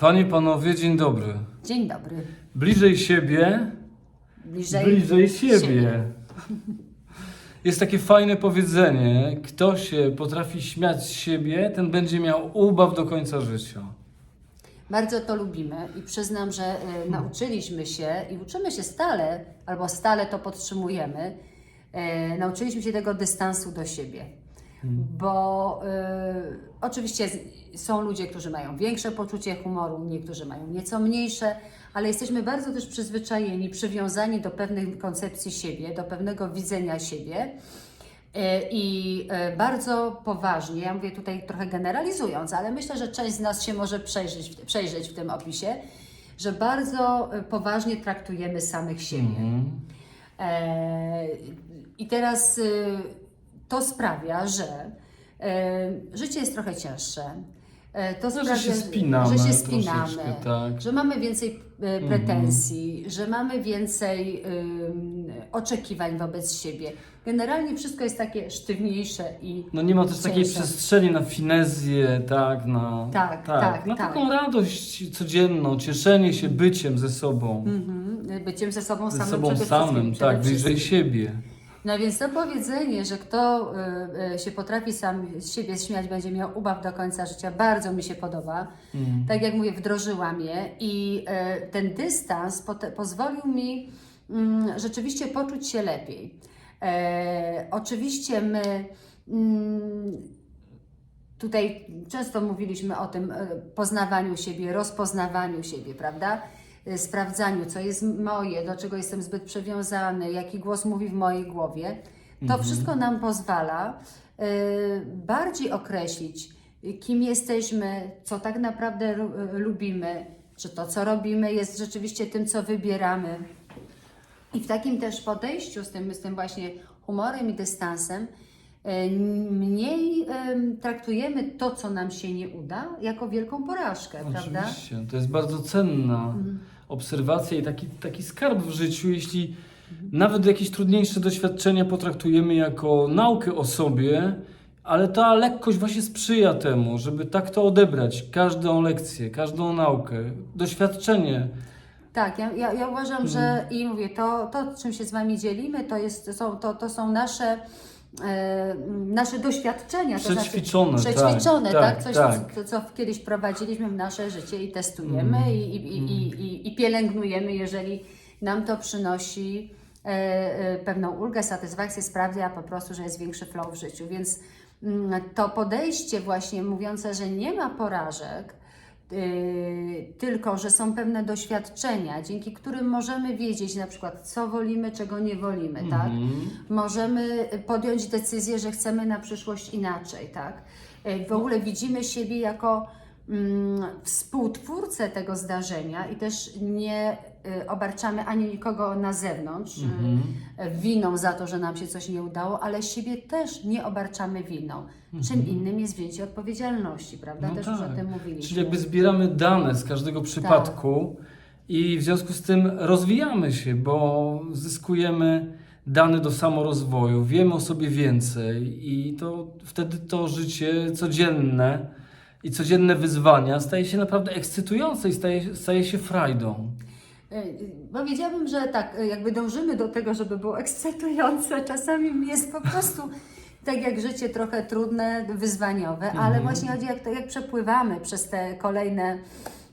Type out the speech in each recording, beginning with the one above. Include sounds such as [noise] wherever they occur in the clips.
Panie, panowie, dzień dobry. Dzień dobry. Bliżej siebie, Bliżej, bliżej siebie. [laughs] Jest takie fajne powiedzenie: kto się potrafi śmiać z siebie, ten będzie miał ubaw do końca życia. Bardzo to lubimy i przyznam, że e, nauczyliśmy się i uczymy się stale, albo stale to podtrzymujemy, e, nauczyliśmy się tego dystansu do siebie. Bo e, oczywiście z- są ludzie, którzy mają większe poczucie humoru, niektórzy mają nieco mniejsze, ale jesteśmy bardzo też przyzwyczajeni, przywiązani do pewnych koncepcji siebie, do pewnego widzenia siebie. E, I e, bardzo poważnie, ja mówię tutaj trochę generalizując, ale myślę, że część z nas się może przejrzeć, w- przejrzeć w tym opisie, że bardzo e, poważnie traktujemy samych siebie. Mhm. E, I teraz to sprawia, że e, życie jest trochę cięższe. E, To No, że sprawia, się spinamy że się spinamy, tak. że mamy więcej e, pretensji, że mamy więcej oczekiwań wobec siebie. Generalnie wszystko jest takie sztywniejsze i No nie ma też takiej przestrzeni na finezję, tak, na, Tak, tak, na tak. taką radość codzienną, cieszenie się byciem ze sobą, mhm, byciem ze sobą ze samym sobą przede samym, wszystkim, tak, bliżej siebie. No więc to powiedzenie, że kto y, y, się potrafi sam z siebie śmiać, będzie miał ubaw do końca życia, bardzo mi się podoba. Mm. Tak jak mówię, wdrożyłam je i y, ten dystans pot- pozwolił mi mm, rzeczywiście poczuć się lepiej. E, oczywiście my mm, tutaj często mówiliśmy o tym poznawaniu siebie, rozpoznawaniu siebie, prawda? E, Sprawdzaniu, co jest moje, do czego jestem zbyt przywiązany, jaki głos mówi w mojej głowie. To wszystko nam pozwala e, bardziej określić, kim jesteśmy, co tak naprawdę lu- lubimy, czy to, co robimy, jest rzeczywiście tym, co wybieramy. I w takim też podejściu z tym, z tym właśnie humorem i dystansem, mniej em, traktujemy to, co nam się nie uda, jako wielką porażkę, prawda? Oczywiście, to jest bardzo cenna Mhm. obserwacja i taki, taki skarb w życiu, jeśli nawet jakieś trudniejsze doświadczenia potraktujemy jako naukę o sobie, ale ta lekkość właśnie sprzyja temu, żeby tak to odebrać, każdą lekcję, każdą naukę, doświadczenie. Tak, ja, ja, ja uważam, że Mhm. i mówię, to, to czym się z Wami dzielimy, to, jest, są, to, to są nasze, e, nasze doświadczenia. to Przećwiczone, znaczy, tak, przećwiczone, tak, tak? Coś, tak. Co, co kiedyś wprowadziliśmy w nasze życie i testujemy i, i, i, i, i, i pielęgnujemy, jeżeli nam to przynosi e, e, pewną ulgę, satysfakcję, sprawia po prostu, że jest większy flow w życiu. Więc mm, to podejście właśnie mówiące, że nie ma porażek, Yy, tylko że są pewne doświadczenia, dzięki którym możemy wiedzieć na przykład, co wolimy, czego nie wolimy, tak? Mhm. Możemy podjąć decyzję, że chcemy na przyszłość inaczej, tak? Yy, W ogóle widzimy siebie jako mm, współtwórcę tego zdarzenia i też nie y, obarczamy ani nikogo na zewnątrz y, Mhm. winą za to, że nam się coś nie udało, ale siebie też nie obarczamy winą. Czym innym jest wzięcie odpowiedzialności, prawda? Mhm. No też już tak. o tym mówiliśmy. Czyli jakby zbieramy dane z każdego przypadku i w związku z tym rozwijamy się, bo zyskujemy dane do samorozwoju, wiemy o sobie więcej i to wtedy to życie codzienne i codzienne wyzwania staje się naprawdę ekscytujące i staje, staje się frajdą. Y, Powiedziałabym, że tak, y, jakby dążymy do tego, żeby było ekscytujące. Czasami jest po prostu tak jak życie trochę trudne, wyzwaniowe, ale właśnie chodzi jak, to, jak przepływamy przez te kolejne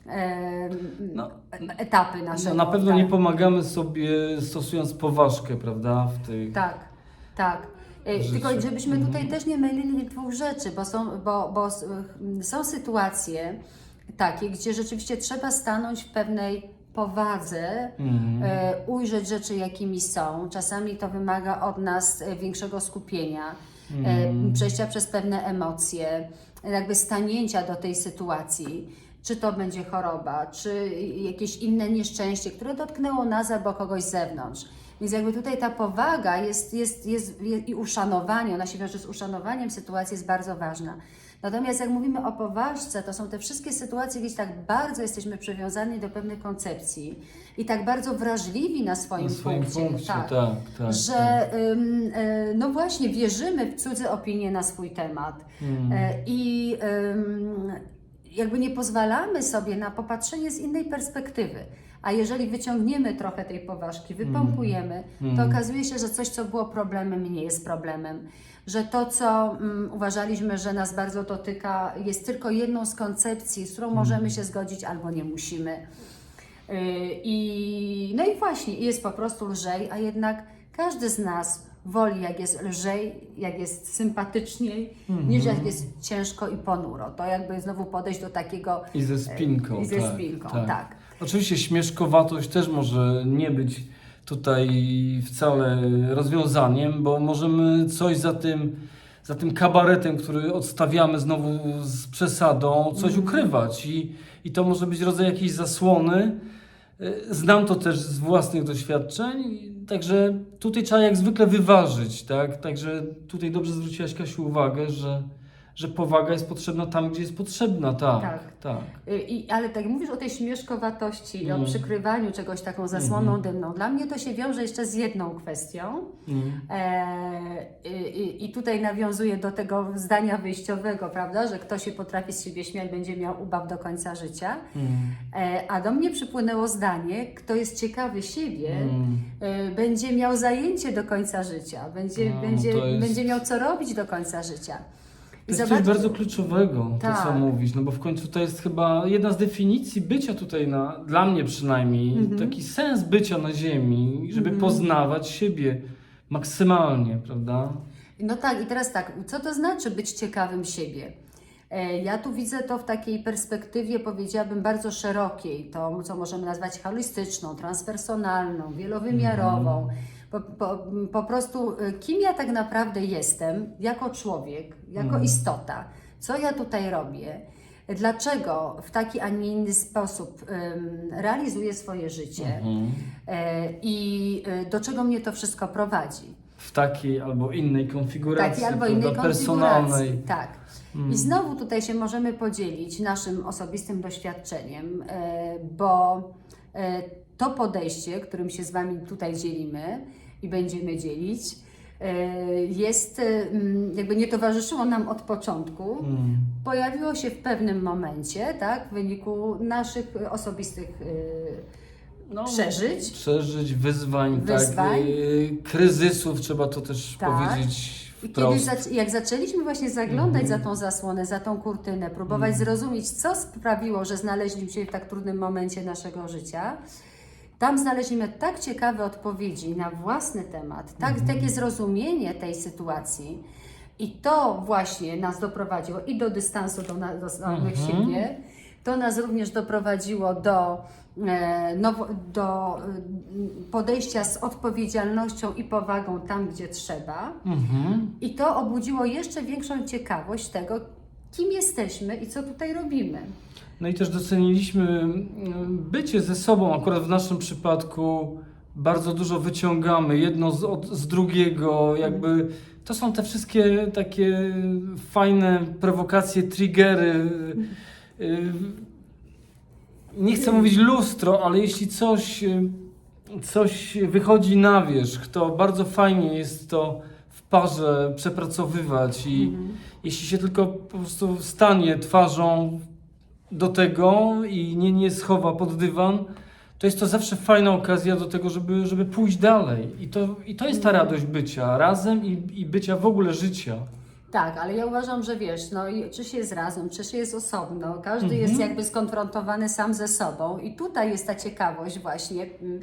e, No, etapy naszego. No, na pewno tak. nie pomagamy sobie stosując poważkę, prawda? W tej... Tak, tak. E, Życie. Tylko żebyśmy Mhm. tutaj też nie mylili dwóch rzeczy, bo są, bo, bo są sytuacje takie, gdzie rzeczywiście trzeba stanąć w pewnej powadze, Mhm. e, ujrzeć rzeczy, jakimi są. Czasami to wymaga od nas e, większego skupienia, Mhm. e, przejścia przez pewne emocje, jakby stanięcia do tej sytuacji. Czy to będzie choroba, czy jakieś inne nieszczęście, które dotknęło nas albo kogoś z zewnątrz. Więc jakby tutaj ta powaga jest, jest, jest, jest i uszanowanie, ona się wiąże z uszanowaniem sytuacji, jest bardzo ważna. Natomiast jak mówimy o poważce, to są te wszystkie sytuacje, gdzie tak bardzo jesteśmy przywiązani do pewnych koncepcji i tak bardzo wrażliwi na swoim, Na swoim punkcie, punkcie, tak, tak. że tak. ym, e, no właśnie wierzymy w cudze opinie na swój temat. Mm. E, I, ym, jakby nie pozwalamy sobie na popatrzenie z innej perspektywy. A jeżeli wyciągniemy trochę tej poważki, wypompujemy, to Mm. okazuje się, że coś, co było problemem, nie jest problemem. Że to, co mm, uważaliśmy, że nas bardzo dotyka, jest tylko jedną z koncepcji, z którą możemy się zgodzić albo nie musimy. Yy, I, no i właśnie, jest po prostu lżej, a jednak każdy z nas woli, jak jest lżej, jak jest sympatyczniej, niż jak jest ciężko i ponuro. To jakby znowu podejść do takiego I ze spinką. i ze tak, spinką, tak. Oczywiście śmieszkowatość też może nie być tutaj wcale rozwiązaniem, bo możemy coś za tym, za tym kabaretem, który odstawiamy znowu z przesadą, coś Mhm. ukrywać i, i to może być rodzaj jakiejś zasłony. Y, Znam to też z własnych doświadczeń, także tutaj trzeba jak zwykle wyważyć, tak? Także tutaj dobrze zwróciłaś Kasiu uwagę, że, że powaga jest potrzebna tam, gdzie jest potrzebna, tak. Tak. tak. Y, I, ale tak mówisz o tej śmieszkowatości i o Mm. przykrywaniu czegoś taką zasłoną dymną. Dla mnie to się wiąże jeszcze z jedną kwestią. Mm. E, i, I tutaj nawiązuję do tego zdania wyjściowego, prawda, że kto się potrafi z siebie śmiać, będzie miał ubaw do końca życia. Mm. E, a do mnie przypłynęło zdanie, kto jest ciekawy siebie, Mm. e, będzie miał zajęcie do końca życia, będzie, No, będzie, jest- będzie miał co robić do końca życia. To jest coś bardzo kluczowego, to co Tak. mówisz, no bo w końcu to jest chyba jedna z definicji bycia tutaj, na, dla mnie przynajmniej, Mhm. taki sens bycia na ziemi, żeby poznawać siebie maksymalnie, prawda? No tak, i teraz tak, co to znaczy być ciekawym siebie? E, Ja tu widzę to w takiej perspektywie, powiedziałabym, bardzo szerokiej, to co możemy nazwać holistyczną, transpersonalną, wielowymiarową. Po, po, po prostu, e, kim ja tak naprawdę jestem jako człowiek, jako istota, co ja tutaj robię, dlaczego w taki, a nie inny sposób em, realizuję swoje życie Mhm. e, i e, do czego mnie to wszystko prowadzi. W takiej albo innej konfiguracji, Takiej albo innej personalnej. konfiguracji. Tak. I znowu tutaj się możemy podzielić naszym osobistym doświadczeniem, e, bo e, to podejście, którym się z Wami tutaj dzielimy i będziemy dzielić, e, jest, e, mm, jakby nie towarzyszyło nam od początku. Mm. Pojawiło się w pewnym momencie, tak, w wyniku naszych osobistych e, No, przeżyć. Przeżyć, wyzwań, Wyzwań. tak, kryzysów, trzeba to też Tak. powiedzieć I kiedy zac- jak zaczęliśmy właśnie zaglądać Mhm. za tą zasłonę, za tą kurtynę, próbować zrozumieć, co sprawiło, że znaleźliśmy się w tak trudnym momencie naszego życia, tam znaleźliśmy tak ciekawe odpowiedzi na własny temat, tak, Mhm. takie zrozumienie tej sytuacji. I to właśnie nas doprowadziło i do dystansu do, do samych Mhm. siebie, to nas również doprowadziło do, e, nowo, do e, podejścia z odpowiedzialnością i powagą tam, gdzie trzeba. Mhm. I to obudziło jeszcze większą ciekawość tego, kim jesteśmy i co tutaj robimy. No i też doceniliśmy mm, bycie ze sobą. Akurat w naszym przypadku bardzo dużo wyciągamy jedno z, od, z drugiego, jakby to są te wszystkie takie fajne prowokacje, triggery. y, Nie chcę mówić lustro, ale jeśli coś, y, coś wychodzi na wierzch, to bardzo fajnie jest to w parze przepracowywać i jeśli się tylko po prostu stanie twarzą do tego i nie, nie schowa pod dywan, to jest to zawsze fajna okazja do tego, żeby, żeby pójść dalej. I to, I to jest ta radość bycia razem i, i bycia w ogóle życia. Tak, ale ja uważam, że wiesz, no i czy się jest razem, czy się jest osobno, każdy Mhm. jest jakby skonfrontowany sam ze sobą i tutaj jest ta ciekawość właśnie mm,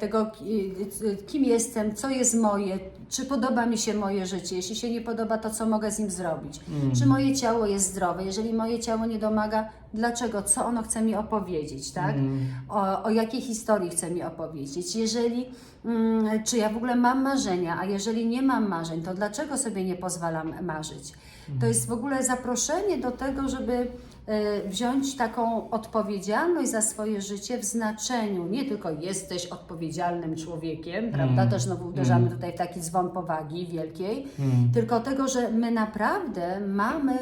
tego, ki- e, kim jestem, co jest moje, czy podoba mi się moje życie, jeśli się nie podoba, to co mogę z nim zrobić, Mm. czy moje ciało jest zdrowe, jeżeli moje ciało nie domaga, dlaczego, co ono chce mi opowiedzieć, tak? Mm. o, o jakiej historii chce mi opowiedzieć. Jeżeli, mm, czy ja w ogóle mam marzenia, a jeżeli nie mam marzeń, to dlaczego sobie nie pozwalam marzyć? To jest w ogóle zaproszenie do tego, żeby e, wziąć taką odpowiedzialność za swoje życie w znaczeniu nie tylko jesteś odpowiedzialnym człowiekiem, prawda? Też znowu uderzamy tutaj w taki dzwon powagi wielkiej, Mm. tylko tego, że my naprawdę mamy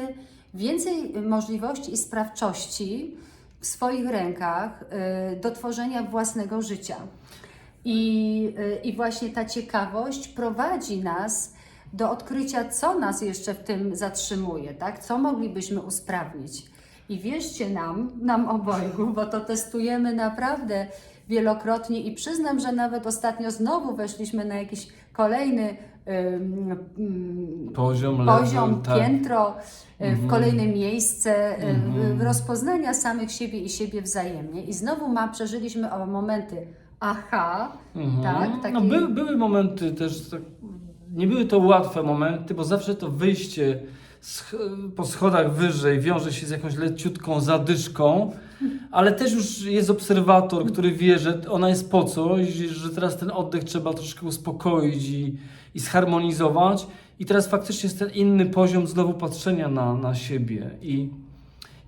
więcej możliwości i sprawczości w swoich rękach y, do tworzenia własnego życia. I, y, I właśnie ta ciekawość prowadzi nas do odkrycia, co nas jeszcze w tym zatrzymuje, tak? co moglibyśmy usprawnić. I wierzcie nam, nam obojgu, bo to testujemy naprawdę wielokrotnie i przyznam, że nawet ostatnio znowu weszliśmy na jakiś kolejny Poziom, poziom, level, tak. piętro, y, w Mhm. kolejne miejsce w- rozpoznania samych siebie i siebie wzajemnie. I znowu ma, przeżyliśmy o momenty aha, Mhm. tak, taki... No, były, były momenty też, tak, nie były to łatwe momenty, bo zawsze to wyjście po schodach wyżej wiąże się z jakąś leciutką zadyszką, ale też już jest obserwator, który wie, że ona jest po coś, że teraz ten oddech trzeba troszkę uspokoić i, i zharmonizować. I teraz faktycznie jest ten inny poziom znowu patrzenia na, na siebie. I,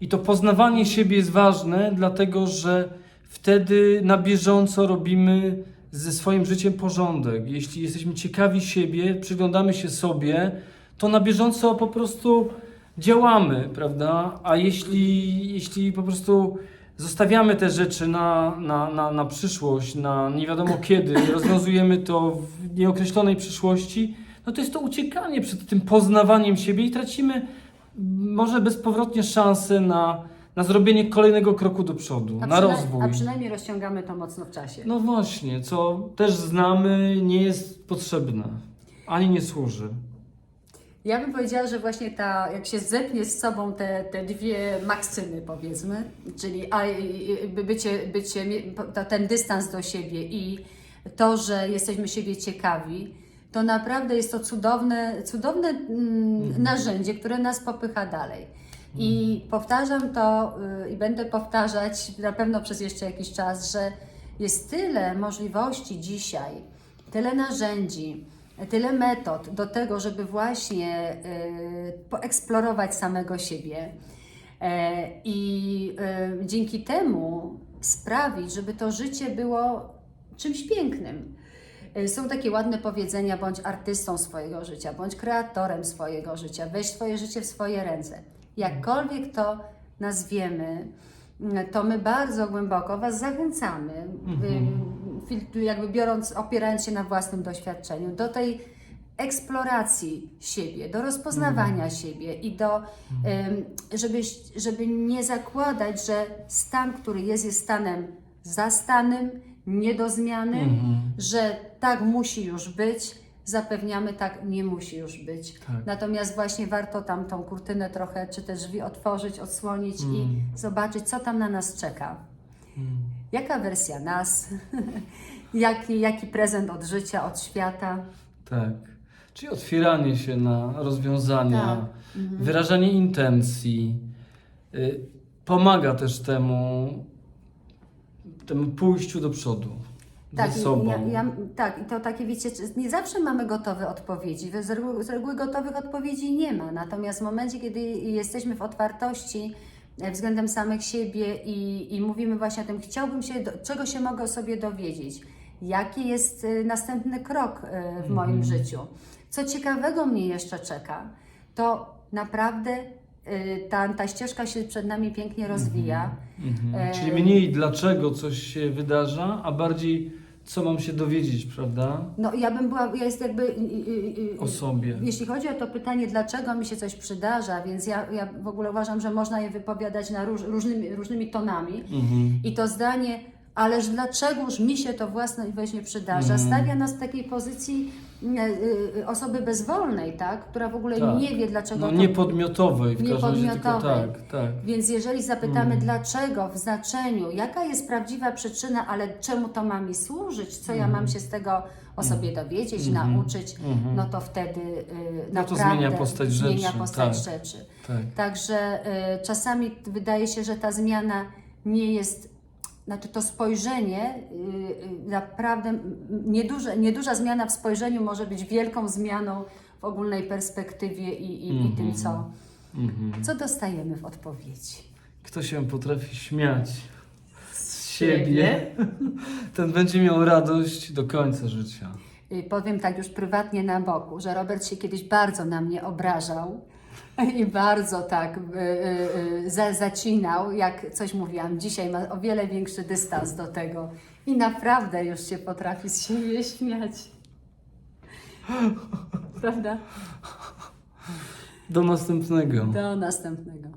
I to poznawanie siebie jest ważne, dlatego że wtedy na bieżąco robimy ze swoim życiem porządek. Jeśli jesteśmy ciekawi siebie, przyglądamy się sobie, to na bieżąco po prostu działamy, prawda? A jeśli, jeśli po prostu zostawiamy te rzeczy na, na, na, na przyszłość, na nie wiadomo kiedy, rozwiązujemy to w nieokreślonej przyszłości, no to jest to uciekanie przed tym poznawaniem siebie i tracimy może bezpowrotnie szansę na, na zrobienie kolejnego kroku do przodu, a, na rozwój. a przynajmniej rozciągamy to mocno w czasie. No właśnie, co też znamy, nie jest potrzebne, ani nie służy. Ja bym powiedziała, że właśnie ta, jak się zepnie z sobą te, te dwie maksymy, powiedzmy, czyli a, bycie, bycie, to, ten dystans do siebie i to, że jesteśmy siebie ciekawi, to naprawdę jest to cudowne, cudowne mm, narzędzie, które nas popycha dalej. I powtarzam to y, i będę powtarzać na pewno przez jeszcze jakiś czas, że jest tyle możliwości dzisiaj, tyle narzędzi, tyle metod do tego, żeby właśnie y, poeksplorować samego siebie e, i y, dzięki temu sprawić, żeby to życie było czymś pięknym. Są takie ładne powiedzenia, bądź artystą swojego życia, bądź kreatorem swojego życia, weź swoje życie w swoje ręce. Jakkolwiek to nazwiemy, mm, to my bardzo głęboko Was zachęcamy, y, jakby biorąc, opierając się na własnym doświadczeniu, do tej eksploracji siebie, do rozpoznawania siebie i do, żeby, żeby nie zakładać, że stan, który jest, jest stanem zastanym, nie do zmiany, Mhm. że tak musi już być, zapewniamy, tak nie musi już być. Tak. Natomiast właśnie warto tam tą kurtynę trochę, czy te drzwi otworzyć, odsłonić Mm. i zobaczyć, co tam na nas czeka. Mm. Jaka wersja nas, [laughs] jaki, jaki prezent od życia, od świata. Tak. Czyli otwieranie się na rozwiązania, Tak. Mhm. wyrażanie intencji. Y, pomaga też temu, temu pójściu do przodu. Tak, i ja, ja, tak, i to takie wiecie, nie zawsze mamy gotowe odpowiedzi. Z reguły, z reguły gotowych odpowiedzi nie ma. Natomiast w momencie, kiedy jesteśmy w otwartości względem samych siebie i, i mówimy właśnie o tym, chciałbym się, do, czego się mogę o sobie dowiedzieć, jaki jest e, następny krok e, w moim życiu, co ciekawego mnie jeszcze czeka, to naprawdę e, ta, ta ścieżka się przed nami pięknie rozwija. Mhm. E, Czyli mniej dlaczego coś się wydarza, a bardziej co mam się dowiedzieć, prawda? No ja bym była, ja jest jakby... y, y, y, O sobie. Jeśli chodzi o to pytanie, dlaczego mi się coś przydarza, więc ja, ja w ogóle uważam, że można je wypowiadać na róż, różnymi, różnymi tonami. Mhm. I to zdanie, ależ dlaczegoż mi się to własne weźmie przydarza, Mhm. stawia nas w takiej pozycji osoby bezwolnej, tak? która w ogóle Tak. nie wie, dlaczego No to niepodmiotowej w każdym razie, Niepodmiotowej. tak, tak. Więc jeżeli zapytamy Mm. dlaczego, w znaczeniu, jaka jest prawdziwa przyczyna, ale czemu to ma mi służyć, co ja mam się z tego o sobie dowiedzieć, Mhm. nauczyć, Mhm. no to wtedy y, No to naprawdę zmienia postać zmienia rzeczy, postać tak. rzeczy. tak. Także y, czasami wydaje się, że ta zmiana nie jest, znaczy to spojrzenie, y, y, naprawdę m, nieduże, nieduża zmiana w spojrzeniu może być wielką zmianą w ogólnej perspektywie i, i, i tym, co, Mhm. co dostajemy w odpowiedzi. Kto się potrafi śmiać z siebie, [laughs] ten będzie miał radość do końca życia. Y, Powiem tak już prywatnie na boku, że Robert się kiedyś bardzo na mnie obrażał [laughs] i bardzo tak y, y, y, za, zacinał, jak coś mówiłam. Dzisiaj ma o wiele większy dystans do tego i naprawdę już się potrafi z siebie śmiać. [gasps] Prawda? Do następnego. Do następnego.